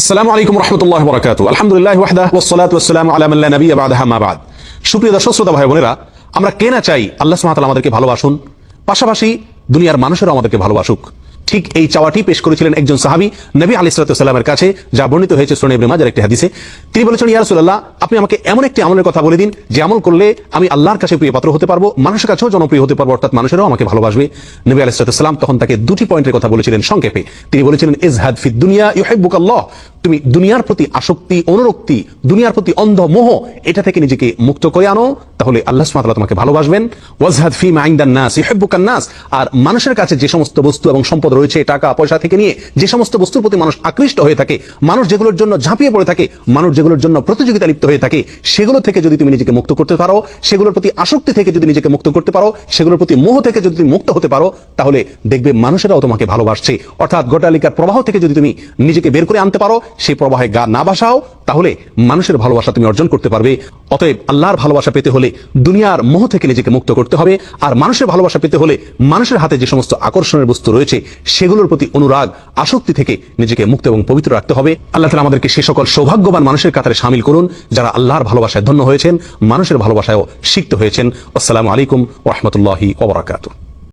আসসালামু আলাইকুম রহমতুল্লাহ বরাকাত। আলহামদুলিল্লাহ ওয়াহদা ওসলাত ওসালাম আলা নবী লা নাবিয়্যা বা'দাহা মা বা'দ। সুপ্রিয় দর্শক, শ্রোতা ভাই বোনেরা, আমরা কে না চাই আল্লাহ তাআলা আমাদেরকে ভালোবাসুন, পাশাপাশি দুনিয়ার মানুষেরও আমাদেরকে ভালোবাসুক। ঠিক এই চাওয়াটি পেশ করেছিলেন একজন সাহাবী, নবী আলাইহিস সালামের কাছে, যা বর্ণিত হয়েছে সুনান ইবনে মাজার একটি হাদিসে। তিনি বলেছেন, ইয়া রাসূলুল্লাহ আপনি আমাকে এমন একটি আমলের কথা বলে দিন, যে আমল করলে আমি আল্লাহর কাছে প্রিয় পাত্র হতে পারব, মানুষের কাছেও জনপ্রিয় হতে পারব, অর্থাৎ মানুষেরও আমাকে ভালোবাসবে। নবী আলাইসালাম সালাম তখন তাকে দুটি পয়েন্টের কথা বলেছিলেন সংক্ষেপে। তিনি বলেছিলেন, ইজহাদ ফিদ দুনিয়া ইউহিব্বুকাল্লাহ। তুমি দুনিয়ার প্রতি আসক্তি, অনুরক্তি, দুনিয়ার প্রতি অন্ধ মোহ, এটা থেকে নিজেকে মুক্ত করে আনো, তাহলে আল্লাহ তাআলা তোমাকে ভালোবাসবেন। ওয়াজহাদ ফি মা ইনদান নাস ইউহিব্বুকান নাস। আর মানুষের কাছে যে সমস্ত বস্তু এবং সম্পদ রয়েছে, টাকা, পয়সা থেকে নিয়ে যে সমস্ত বস্তুর প্রতি মানুষ আকৃষ্ট হয়ে থাকে, মানুষ যেগুলোর জন্য ঝাঁপিয়ে পড়ে থাকে, মানুষ যেগুলোর জন্য প্রতিযোগিতা লিপ্ত হয়ে থাকে, সেগুলো থেকে যদি তুমি নিজেকে মুক্ত করতে পারো, সেগুলোর প্রতি আসক্তি থেকে যদি নিজেকে মুক্ত করতে পারো, সেগুলোর প্রতি মোহ থেকে যদি তুমি মুক্ত হতে পারো, তাহলে দেখবে মানুষেরাও তোমাকে ভালোবাসছে। অর্থাৎ গোটালিকার প্রবাহ থেকে যদি তুমি নিজেকে বের করে আনতে পারো সেই প্রবাহে গা না বাসাও, তাহলে মানুষের ভালোবাসা তুমি অর্জন করতে পারবে। অতএব আল্লাহর ভালোবাসা পেতে হলে দুনিয়ার মোহ থেকে নিজেকে মুক্ত করতে হবে, আর মানুষের ভালোবাসা পেতে হলে মানুষের হাতে যে সমস্ত আকর্ষণের বস্তু রয়েছে, সেগুলোর প্রতি অনুরাগ, আসক্তি থেকে নিজেকে মুক্ত এবং পবিত্র রাখতে হবে। আল্লাহ তালা আমাদেরকে সে সকল সৌভাগ্যবান মানুষের কাতারে সামিল করুন, যারা আল্লাহর ভালোবাসায় ধন্য হয়েছেন, মানুষের ভালোবাসায়ও সিক্ত হয়েছেন। আসসালামু আলাইকুম রহমতুল্লাহি ওবরাকাতু